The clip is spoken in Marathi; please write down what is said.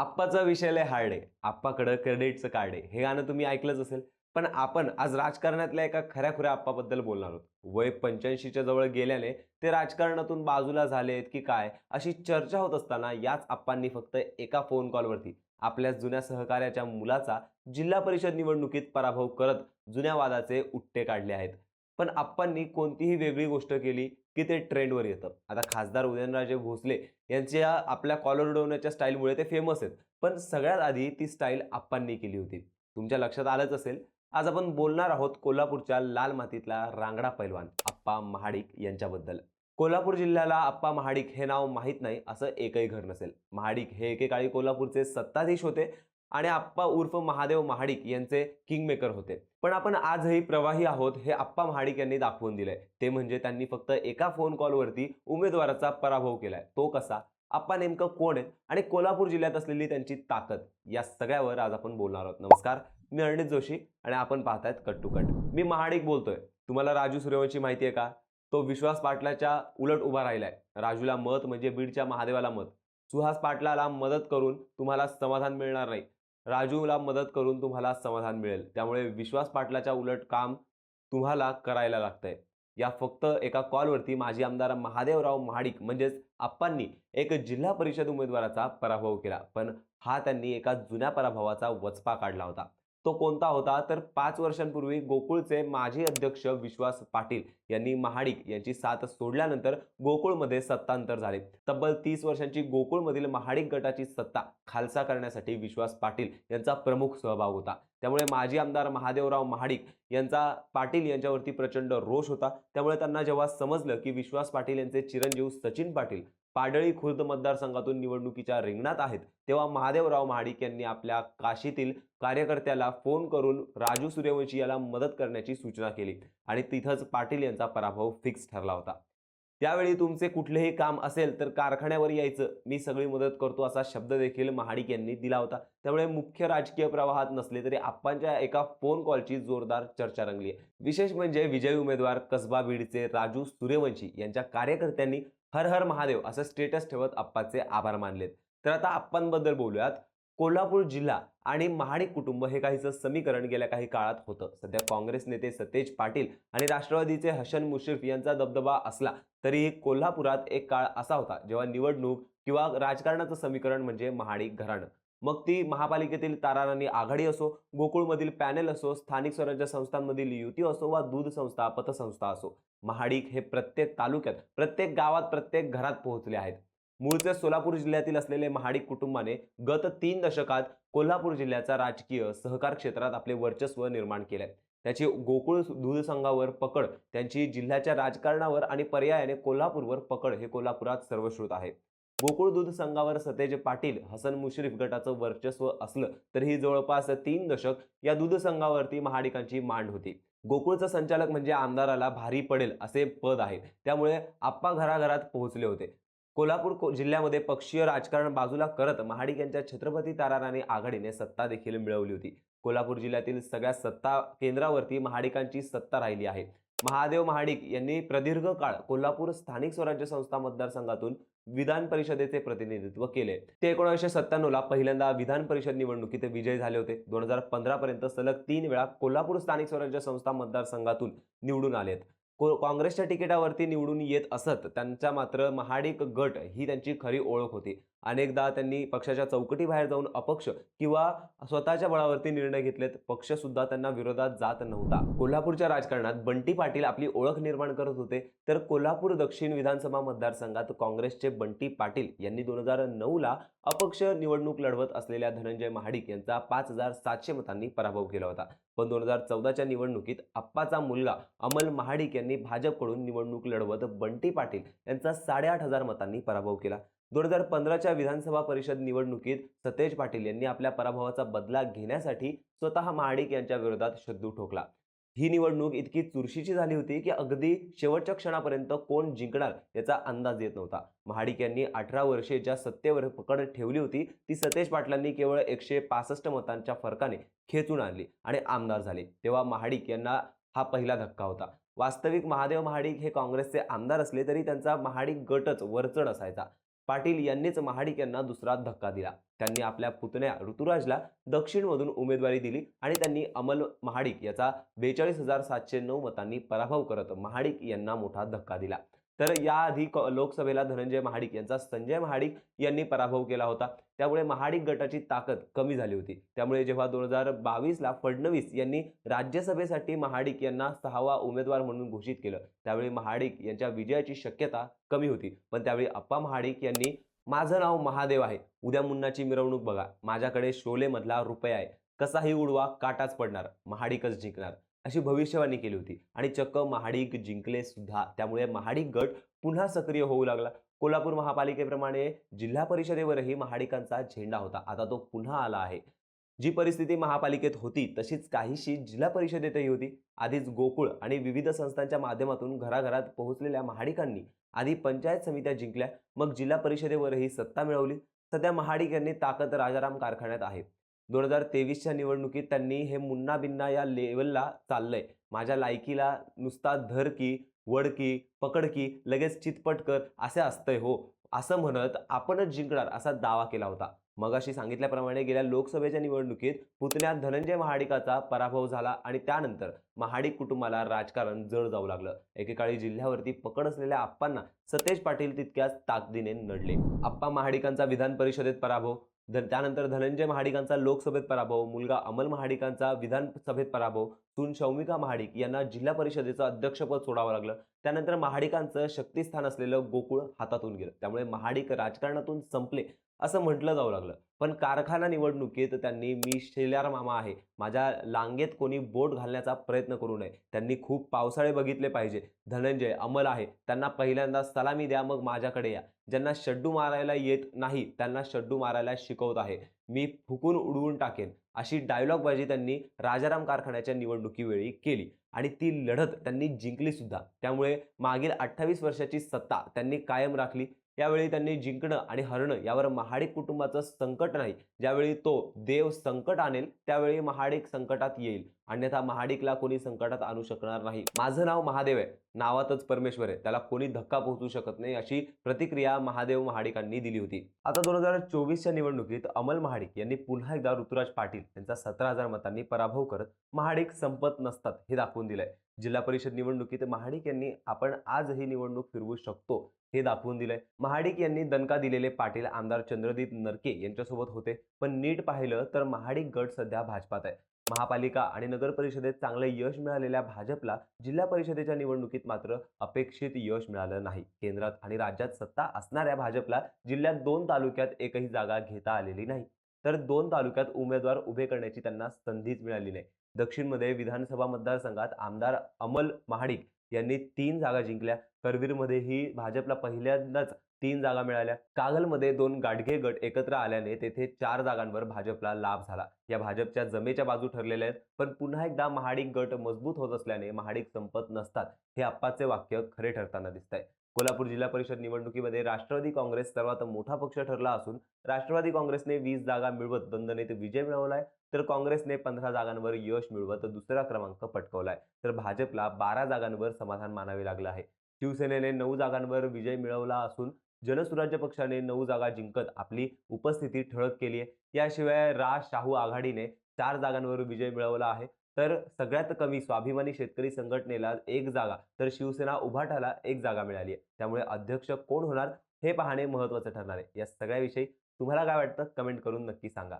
आप्पाचा विषय लय हार्ड आहे. आप्पाकडं क्रेडिटचं कार्ड आहे. हे गाणं तुम्ही ऐकलंच असेल. पण आपण आज राजकारणातल्या एका खऱ्या खुऱ्या आप्पाबद्दल बोलणार आहोत. वय पंच्याऐंशीच्या जवळ गेल्याने ते राजकारणातून बाजूला झालेत की काय अशी चर्चा होत असताना याच आप्पांनी फक्त एका फोन कॉलवरती आपल्या जुन्या सहकार्याच्या मुलाचा जिल्हा परिषद निवडणुकीत पराभव करत जुन्या वादाचे उट्टे काढले आहेत. पण आप्पांनी कोणतीही वेगळी गोष्ट केली की ते ट्रेंडवर येतं. आता खासदार उदयनराजे भोसले यांच्या आपल्या कॉलर उडवण्याच्या स्टाईलमुळे ते फेमस आहेत. पण सगळ्यात आधी ती स्टाईल आप्पांनी केली होती. तुमच्या लक्षात आलंच असेल? आज आपण बोलणार आहोत कोल्हापूरच्या लाल मातीतला रांगडा पैलवान आप्पा महाडिक यांच्याबद्दल. कोल्हापूर जिल्ह्याला आप्पा महाडिक हे नाव माहीत नाही असं एकही घर नसेल. महाडिक हे एकेकाळी कोल्हापूरचे सत्ताधीश होते आणि आप्पा उर्फ महादेव महाडिक यांचे किंगमेकर होते. पण आपण आजही प्रवाही आहोत हे आप्पा महाडिक यांनी दाखवून दिलंय. ते म्हणजे त्यांनी फक्त एका फोन कॉलवरती उमेदवाराचा पराभव केलाय. तो कसा? आप्पा नेमकं कोण आहेत? आणि कोल्हापूर जिल्ह्यात असलेली त्यांची ताकद या सगळ्यावर आज आपण बोलणार आहोत. नमस्कार मी अर्णित जोशी आणि आपण पाहतायत कट टू कट मी महाडिक बोलतोय. तुम्हाला राजू सूर्यवंशी माहिती आहे का? तो विश्वास पाटलाच्या उलट उभा राहिलाय. राजूला मत म्हणजे बीडच्या महादेवाला मत. सुहास पाटलाला मदत करून तुम्हाला समाधान मिळणार नाही. राजूला मदत करून तुम्हाला समाधान मिळेल. त्यामुळे विश्वास पाटलाच्या उलट काम तुम्हाला करायला लागतंय. या फक्त एका कॉलवरती माजी आमदार महादेवराव महाडिक म्हणजेच आप्पांनी एक जिल्हा परिषद उमेदवाराचा पराभव केला. पण हा त्यांनी एका जुन्या पराभवाचा वचपा काढला होता. तो कोणता होता? तर पाच वर्षांपूर्वी गोकुळचे माजी अध्यक्ष विश्वास पाटील यांनी महाडिक यांची साथ सोडल्यानंतर गोकुळमध्ये सत्तांतर झाले. तब्बल तीस वर्षांची गोकुळमधील महाडिक गटाची सत्ता खालसा करण्यासाठी विश्वास पाटील यांचा प्रमुख सहभाग होता. त्यामुळे माजी आमदार महादेवराव महाडिक यांचा पाटील यांच्यावरती प्रचंड रोष होता. त्यामुळे त्यांना जेव्हा समजलं की विश्वास पाटील यांचे चिरंजीव सचिन पाटील पाडळी खुर्द मतदारसंघातून निवडणुकीच्या रिंगणात आहेत. तेव्हा महादेवराव महाडिक यांनी आपल्या काशीतील कार्यकर्त्याला फोन करून राजू सूर्यवंशी याला मदत करण्याची सूचना केली आणि तिथंच पाटील यांचा पराभव फिक्स ठरला होता. त्यावेळी तुमचे कुठलेही काम असेल तर कारखान्यावर यायचं. मी सगळी मदत करतो असा शब्द देखील महाडिक यांनी दिला होता. त्यामुळे मुख्य राजकीय प्रवाहात नसले तरी आप्पांच्या एका फोन कॉलची जोरदार चर्चा रंगली आहे. विशेष म्हणजे विजयी उमेदवार कसबा बीडचे राजू सूर्यवंशी यांच्या कार्यकर्त्यांनी हर हर महादेव असं स्टेटस ठेवत आप्पाचे आभार मानलेत. तर आता आप्पांबद्दल बोलूयात. कोल्हापूर जिल्हा आणि महाडिक कुटुंब हे काहीचं समीकरण गेल्या काही काळात होतं. सध्या काँग्रेस नेते सतेज पाटील आणि राष्ट्रवादीचे हसन मुश्रीफ यांचा दबदबा असला तरीही कोल्हापुरात एक काळ असा होता जेव्हा निवडणूक किंवा राजकारणाचं समीकरण म्हणजे महाडिक घराणं. मग ती महापालिकेतील ताराराणी आघाडी असो गोकुळमधील पॅनेल असो स्थानिक स्वराज्य संस्थांमधील युती असो वा दूध संस्था पतसंस्था असो महाडिक हे प्रत्येक तालुक्यात प्रत्येक गावात प्रत्येक घरात पोहोचले आहेत. मूळचे सोलापूर जिल्ह्यातील असलेले महाडिक कुटुंबाने गत तीन दशकात कोल्हापूर जिल्ह्याचा राजकीय सहकार क्षेत्रात आपले वर्चस्व निर्माण केले त्याची गोकुळ दूध संघावर पकड त्यांची जिल्ह्याच्या राजकारणावर आणि पर्यायाने कोल्हापूरवर पकड हे कोल्हापुरात सर्वश्रुत आहे. गोकुळ दूध संघावर सतेज पाटील हसन मुश्रीफ गटाचं वर्चस्व असलं तरीही जवळपास तीन दशक या दूध संघावरती महाडिकांची मांड होती. गोकुळचा संचालक म्हणजे आमदाराला भारी पडेल असे पद आहे. त्यामुळे आप्पा घराघरात पोहोचले होते. कोल्हापूर को- जिल्ह्यामध्ये पक्षीय राजकारण बाजूला करत महाडिक यांच्या छत्रपती ताराराणी आघाडीने सत्ता देखील मिळवली होती. कोल्हापूर जिल्ह्यातील सगळ्या सत्ता केंद्रावरती महाडिकांची सत्ता राहिली आहे. महादेव महाडिक यांनी प्रदीर्घ काळ कोल्हापूर स्थानिक स्वराज्य संस्था मतदारसंघातून विधान परिषदेचे प्रतिनिधित्व केले. ते एकोणीसशे सत्त्याण्णव ला पहिल्यांदा विधान परिषद निवडणुकीत विजयी झाले होते. दोन हजार पंधरा पर्यंत सलग तीन वेळा कोल्हापूर स्थानिक स्वराज्य संस्था मतदारसंघातून निवडून आलेत. को- काँग्रेसच्या तिकिटावरती निवडून येत असत त्यांच्या मात्र महाडिक गट ही त्यांची खरी ओळख होती. अनेकदा त्यांनी पक्षाच्या चौकटी बाहेर जाऊन अपक्ष किंवा स्वतःच्या बळावरती निर्णय घेतलेत. पक्ष सुद्धा त्यांना विरोधात जात नव्हता. कोल्हापूरच्या राजकारणात बंटी पाटील आपली ओळख निर्माण करत होते. तर कोल्हापूर दक्षिण विधानसभा मतदारसंघात काँग्रेसचे बंटी पाटील यांनी दोन हजार नऊला अपक्ष निवडणूक लढवत असलेल्या धनंजय महाडिक यांचा पाच हजार सातशे मतांनी पराभव केला होता. पण दोन हजार चौदाच्या निवडणुकीत आप्पाचा मुलगा अमल महाडिक यांनी भाजपकडून निवडणूक लढवत बंटी पाटील यांचा साडेआठ हजार मतांनी पराभव केला. दोन हजार पंधराच्या विधानसभा परिषद निवडणुकीत सतेज पाटील यांनी आपल्या पराभवाचा बदला घेण्यासाठी स्वतः महाडिक यांच्या विरोधात शत्रू ठोकला. ही निवडणूक इतकी चुरशीची झाली होती की अगदी शेवटच्या क्षणापर्यंत कोण जिंकणार याचा अंदाज येत नव्हता. महाडिक यांनी अठरा वर्षे ज्या सत्तेवर पकड ठेवली होती ती सतेज पाटलांनी केवळ एकशे पासष्ट मतांच्या फरकाने खेचून आणली आणि आमदार झाले. तेव्हा महाडिक यांना हा पहिला धक्का होता. वास्तविक महादेव महाडिक हे काँग्रेसचे आमदार असले तरी त्यांचा महाडिक गटच वरचढ असायचा. पाटील यांनीच महाडिक यांना दुसरा धक्का दिला. त्यांनी आपल्या पुतण्या ऋतुराजला दक्षिणमधून उमेदवारी दिली आणि त्यांनी अमल महाडिक याचा बेचाळीस हजार सातशे नऊ मतांनी पराभव करत महाडिक यांना मोठा धक्का दिला. तर याआधी लोकसभेला धनंजय महाडिक यांचा संजय महाडिक यांनी पराभव केला होता. त्यामुळे महाडिक गटाची ताकद कमी झाली होती. त्यामुळे जेव्हा दोन हजार बावीसला फडणवीस यांनी राज्यसभेसाठी महाडिक यांना सहावा उमेदवार म्हणून घोषित केलं त्यावेळी महाडिक यांच्या विजयाची शक्यता कमी होती. पण त्यावेळी अप्पा महाडिक यांनी माझं नाव महादेव आहे. उद्या मुन्नाची मिरवणूक बघा. माझ्याकडे शोलेमधला रुपया आहे. कसाही उडवा काटाच पडणार. महाडिकच जिंकणार. अशी भविष्यवाणी केली होती. आणि चक्क महाडिक जिंकले सुद्धा. त्यामुळे महाडिक गट पुन्हा सक्रिय होऊ लागला. कोल्हापूर महापालिकेप्रमाणे जिल्हा परिषदेवरही महाडिकांचा झेंडा होता. आता तो पुन्हा आला आहे. जी परिस्थिती महापालिकेत होती तशीच काहीशी जिल्हा परिषदेतही होती. आधीच गोकुळ आणि विविध संस्थांच्या माध्यमातून घराघरात पोहोचलेल्या महाडिकांनी आधी पंचायत समित्या जिंकल्या. मग जिल्हा परिषदेवरही सत्ता मिळवली. सध्या महाडिक यांनी ताकद राजाराम कारखान्यात आहे. दोन हजार तेवीसच्या निवडणुकीत त्यांनी हे मुन्ना बिन्ना या लेवलला चाललंय. माझ्या लायकीला नुसता धर की वड की पकड की लगेच चितपट कर असे असतंय हो. असं म्हणत आपणच जिंकणार असा दावा केला होता. मग अशी सांगितल्याप्रमाणे गेल्या लोकसभेच्या निवडणुकीत पुतण्यात धनंजय महाडिकाचा पराभव झाला आणि त्यानंतर महाडिक कुटुंबाला राजकारण जड जाऊ लागलं. एकेकाळी जिल्ह्यावरती पकड असलेल्या आप्पांना सतेज पाटील तितक्याच ताकदीने नडले. आप्पा महाडिकांचा विधान परिषदेत पराभव धन त्यानंतर धनंजय महाडिकांचा लोकसभेत पराभव मुलगा अमल महाडिकांचा विधानसभेत पराभव सून शौमिका महाडिक यांना जिल्हा परिषदेचं अध्यक्षपद सोडावं लागलं. त्यानंतर महाडिकांचं शक्तिस्थान असलेलं गोकुळ हातातून गेलं. त्यामुळे महाडिक राजकारणातून संपले. असं म्हटलं जाऊ लागलं. पण कारखाना निवडणुकीत त्यांनी मी शेलार मामा आहे. माझ्या लांगेत कोणी बोट घालण्याचा प्रयत्न करू नये. त्यांनी खूप पावसाळे बघितले पाहिजे. धनंजय अमल आहे. त्यांना पहिल्यांदा सलामी द्या मग माझ्याकडे या. ज्यांना शड्डू मारायला येत नाही त्यांना शड्डू मारायला शिकवत आहे. मी फुकून उडवून टाकेन अशी डायलॉगबाजी त्यांनी राजाराम कारखान्याच्या निवडणुकीवेळी केली. आणि ती लढत त्यांनी जिंकली सुद्धा. त्यामुळे मागील अठ्ठावीस वर्षाची सत्ता त्यांनी कायम राखली. यावेळी त्यांनी जिंकणं आणि हरणं यावर महाडिक कुटुंबाचं संकट नाही. ज्यावेळी तो देव संकट आणेल त्यावेळी महाडिक संकटात येईल. अन्यथा महाडिकला कोणी संकटात आणू शकणार नाही. माझं नाव महादेव आहे. नावातच परमेश्वर आहे. त्याला कोणी धक्का पोहोचू शकत नाही अशी प्रतिक्रिया महादेव महाडिकांनी दिली होती. आता दोन हजार चोवीसच्या निवडणुकीत अमल महाडिक यांनी पुन्हा एकदा ऋतुराज पाटील यांचा सतरा हजार मतांनी पराभव करत महाडिक संपत नसतात हे दाखवून दिलंय. जिल्हा परिषद निवडणुकीत महाडिक यांनी आपण आज ही निवडणूक फिरवू शकतो हे दाखवून दिलंय. महाडिक यांनी दणका दिलेले पाटील आमदार चंद्रदीप नरके यांच्यासोबत होते. पण नीट पाहिलं तर महाडिक गट सध्या भाजपात आहे. महापालिका आणि नगर परिषदेत चांगले यश मिळालेल्या भाजपला जिल्हा परिषदेच्या निवडणुकीत मात्र अपेक्षित यश मिळालं नाही. केंद्रात आणि राज्यात सत्ता असणाऱ्या भाजपला जिल्ह्यात दोन तालुक्यात एकही जागा घेता आलेली नाही. तर दोन तालुक्यात उमेदवार उभे करण्याची त्यांना संधीच मिळाली नाही. दक्षिणमध्ये विधानसभा मतदारसंघात आमदार अमल महाडिक यांनी तीन जागा जिंकल्या. करवीरमध्येही भाजपला पहिल्यांदाच तीन जागा मिळाल्या. कागलमध्ये दोन गाडगे गट एकत्र आल्याने तेथे चार जागांवर भाजपला लाभ झाला. या भाजपच्या जमेच्या बाजू ठरलेल्या आहेत. पण पुन्हा एकदा महाडिक गट मजबूत होत असल्याने महाडिक संपत नसतात हे आप्पाचे वाक्य खरे ठरताना दिसत आहे कोल्हापूर जिल्हा परिषद निवडणुकीमध्ये राष्ट्रवादी काँग्रेस सर्वात मोठा पक्ष ठरला असून राष्ट्रवादी काँग्रेसने वीस जागा मिळवत दणदणीत विजय मिळवलाय तर काँग्रेसने पंधरा जागांवर यश मिळवत दुसरा क्रमांक पटकवलाय तर भाजपला बारा जागांवर समाधान मानावे लागलं आहे. शिवसेनेने नऊ जागांवर विजय मिळवला असून जनसुराज्य पक्षाने नऊ जागा जिंकत आपली उपस्थिती ठळक केली आहे. याशिवाय राज शाहू आघाडीने चार जागांवर विजय मिळवला आहे. तर सगळ्यात कमी स्वाभिमानी शेतकरी संघटनेला एक जागा तर शिवसेना उभाटाला एक जागा मिळाली आहे. त्यामुळे अध्यक्ष कोण होणार हे पाहणे महत्त्वाचं ठरणार आहे. या सगळ्याविषयी तुम्हाला काय वाटतं? कमेंट करून नक्की सांगा.